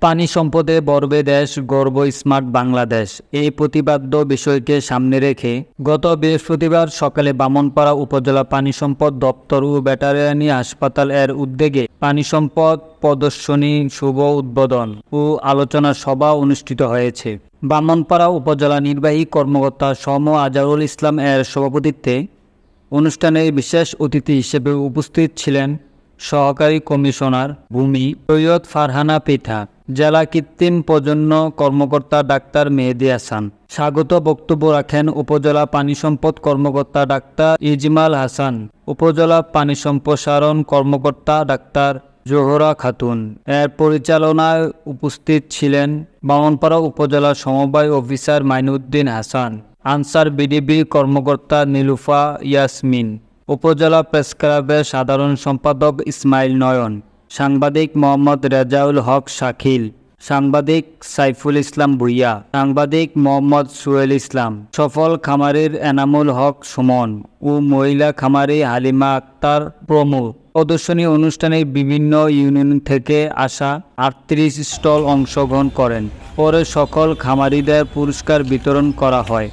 পানি সম্পদে বর্বে দেশ, গর্ব স্মার্ট বাংলাদেশ। এই প্রতিপাদ্য বিষয়কে সামনে রেখে গত বৃহস্পতিবার সকালে বামনপাড়া উপজেলা পানি সম্পদ দপ্তর ও ব্যাটারিয়ানি হাসপাতাল এর উদ্যোগে পানি সম্পদ প্রদর্শনী, শুভ উদ্বোধন ও আলোচনা সভা অনুষ্ঠিত হয়েছে। বামনপাড়া উপজেলা নির্বাহী কর্মকর্তা সম আজারুল ইসলাম এর সভাপতিত্বে অনুষ্ঠানে বিশেষ অতিথি হিসেবে উপস্থিত ছিলেন সহকারী কমিশনার ভূমি সৈয়দ ফারহানা পিঠা, জেলা কৃত্রিম প্রজন্ম কর্মকর্তা ডাক্তার মেহেদি হাসান। স্বাগত বক্তব্য রাখেন উপজেলা পানি সম্পদ কর্মকর্তা ডাক্তার ইজমাল হাসান, উপজেলা পানি সম্প্রসারণ কর্মকর্তা ডাক্তার জোহরা খাতুন। এর পরিচালনায় উপস্থিত ছিলেন বামনপাড়া উপজেলা সমবায় অফিসার মাইনুদ্দিন হাসান, আনসার বিডিবি কর্মকর্তা নীলুফা ইয়াসমিন। উপজেলা প্রেস ক্লাবের সাধারণ সম্পাদক ইসমাইল নয়ন, সাংবাদিক মোহাম্মদ রেজাউল হক শাকিল, সাংবাদিক সাইফুল ইসলাম ভুইয়া, সাংবাদিক মোহাম্মদ সুয়েল ইসলাম, সফল খামারির এনামুল হক সুমন ও মহিলা খামারি হালিমা আক্তার প্রমুখ। প্রদর্শনী অনুষ্ঠানে বিভিন্ন ইউনিয়ন থেকে আসা আটত্রিশ স্টল অংশগ্রহণ করেন। পরে সকল খামারিদের পুরস্কার বিতরণ করা হয়।